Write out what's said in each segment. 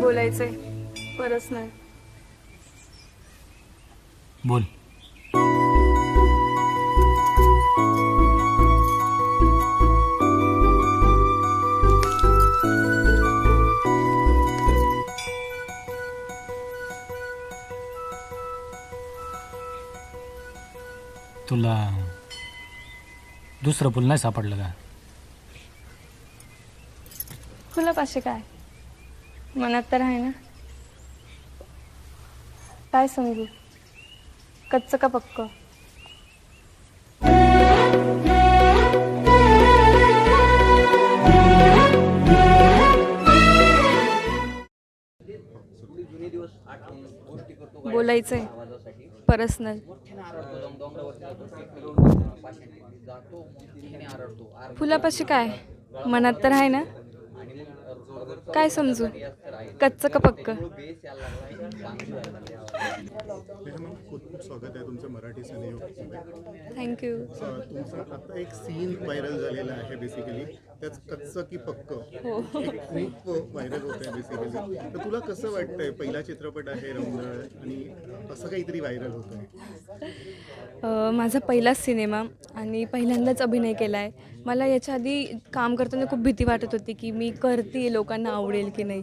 बोलायचंय. पर्सनल बोल. तुला दुसरं पूल नाही सापडलं का? फुलापाशी काय? मनात तर आहे ना. काय समजू? कच्चं का पक्क? बोलायचंय. पर्सनल. फुलापाशी काय? मनात तर आहे ना. काय समजू? कच्चं का पक्क? स्वागत आहे तुमचं मराठी थँक्यू तुमचं आता एक सीन व्हायरल झालेला आहे बेसिकली त्याच कच्चं की पक्क? हो. खूप व्हायरल होत आहे बेसिकली तर तुला कसं वाटतंय? पहिला चित्रपट आहे आणि असं काहीतरी व्हायरल होत आहे माझा पहिलाच सिनेमा आणि पहिल्यांदाच अभिनय केला आहे मला याच्या आधी काम करताना खूप भीती वाटत होती की मी करते लोकांना आवडेल की नाही.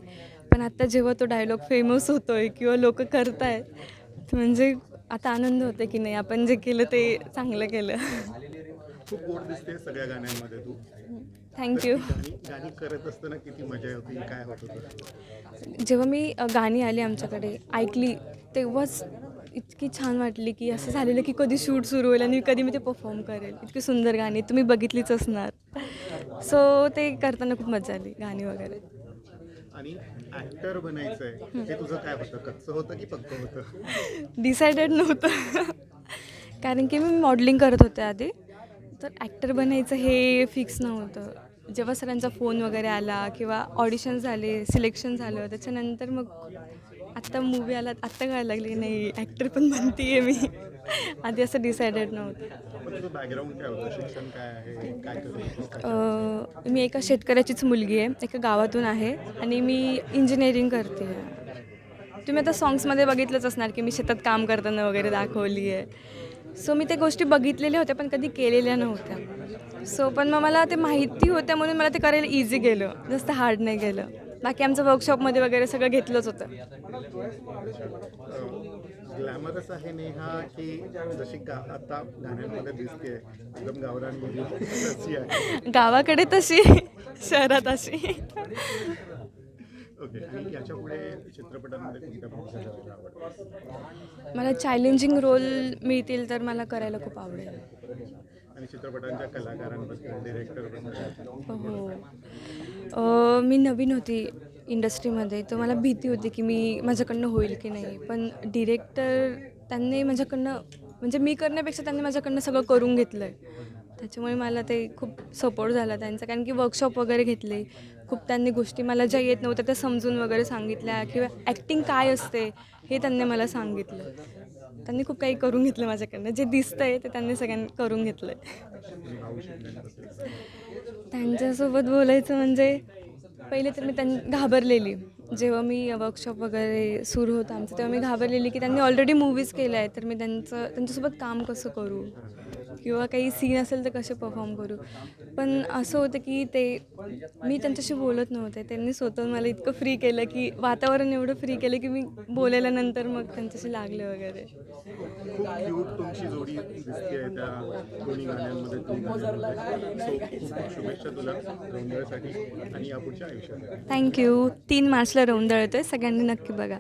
पण आता जेव्हा तो डायलॉग फेमस होतो आहे किंवा लोक करतायत म्हणजे आता आनंद होतो की नाही? आपण जे केलं ते चांगलं केलं. खूप गोड दिसते सगळ्या गाण्यांमध्ये तू. थँक्यू गाणी करत असताना किती मजा होती काय होत होतं जेव्हा मी गाणी आली आमच्याकडे ऐकली तेव्हाच इतकी छान वाटली की असं झालेलं की कधी शूट सुरू होईल आणि कधी मी ते परफॉर्म करेल. इतकी सुंदर गाणी तुम्ही बघितलीच असणार. सो ते करताना खूप मजा आली गाणी वगैरे. आणि ऍक्टर बनायचं आहे हे तुझं काय होतं? कच्चं होतं की पक्क होतं? डिसायडेड नव्हतं. कारण की मी मॉडेलिंग करत होते आधी. तर ॲक्टर बनायचं हे फिक्स नव्हतं. जेव्हा सरांचा फोन वगैरे आला किंवा ऑडिशन झाले सिलेक्शन झालं त्याच्यानंतर मग आत्ता मूवी आला आत्ता कळायला लागली नाही ॲक्टर पण बनते आहे मी. आधी असं डिसायडेड नव्हतं. मी एका शेतकऱ्याचीच मुलगी आहे एका गावातून आहे आणि मी इंजिनिअरिंग करते. आहे तुम्ही आता सॉंग्समध्ये बघितलंच असणार की मी शेतात काम करताना वगैरे दाखवली आहे सो मी त्या गोष्टी बघितलेल्या होत्या पण कधी केलेल्या नव्हत्या. सो पण मग मला ते माहिती होत्या म्हणून मला ते करायला इझी गेलं. जास्त हार्ड नाही गेलं. बाकी आमचं वर्कशॉपमध्ये वगैरे सगळं घेतलंच होतं. ग्लॅमरस आहे नेहा की जशी आता गाण्यांमध्ये दिसते एकदम गावरान तशी आहे. गावाकडे तशी शहरात अशी. ओके. आणि याच्यापुढे चित्रपटांमध्ये कोणत्या भूमिका करायला आवडतात? मला चॅलेंजिंग रोल मिळतील तर मला करायला खूप आवडेल. आणि चित्रपटांच्या कलाकारांबद्दल डिरेक्टरबद्दल हो. अ, मी नवीन होती इंडस्ट्रीमध्ये तर मला भीती होती की मी माझ्याकडनं होईल की नाही. पण डिरेक्टर त्यांनी माझ्याकडनं म्हणजे मी करण्यापेक्षा त्यांनी माझ्याकडनं सगळं करून घेतलं आहे त्याच्यामुळे मला ते खूप सपोर्ट झाला त्यांचा. कारण की वर्कशॉप वगैरे घेतले. खूप त्यांनी गोष्टी मला ज्या येत नव्हत्या त्या समजून वगैरे सांगितल्या किंवा ॲक्टिंग काय असते हे त्यांनी मला सांगितलं. त्यांनी खूप काही करून घेतलं माझ्याकडनं. जे दिसतंय ते त्यांनी सगळ्यांनी करून घेतलं आहे त्यांच्यासोबत बोलायचं म्हणजे पहिले तर मी त्यां घाबरलेली. जेव्हा मी वर्कशॉप वगैरे सुरू होतं आमचं तेव्हा मी घाबरलेली की त्यांनी ऑलरेडी मूवीज केल्या आहेत. तर मी त्यांचं त्यांच्यासोबत काम कसं करू? किंवा काही सीन असेल तर कसे परफॉर्म करू? पण असं होतं की ते मी त्यांच्याशी बोलत नव्हते. त्यांनी स्वतःहून मला इतकं फ्री केलं की वातावरण एवढं फ्री केलं की मी बोलायल्यानंतर मग त्यांच्याशी लागले वगैरे. थँक्यू तीन मार्चला रौंदळ येतोय. सगळ्यांनी नक्की बघा.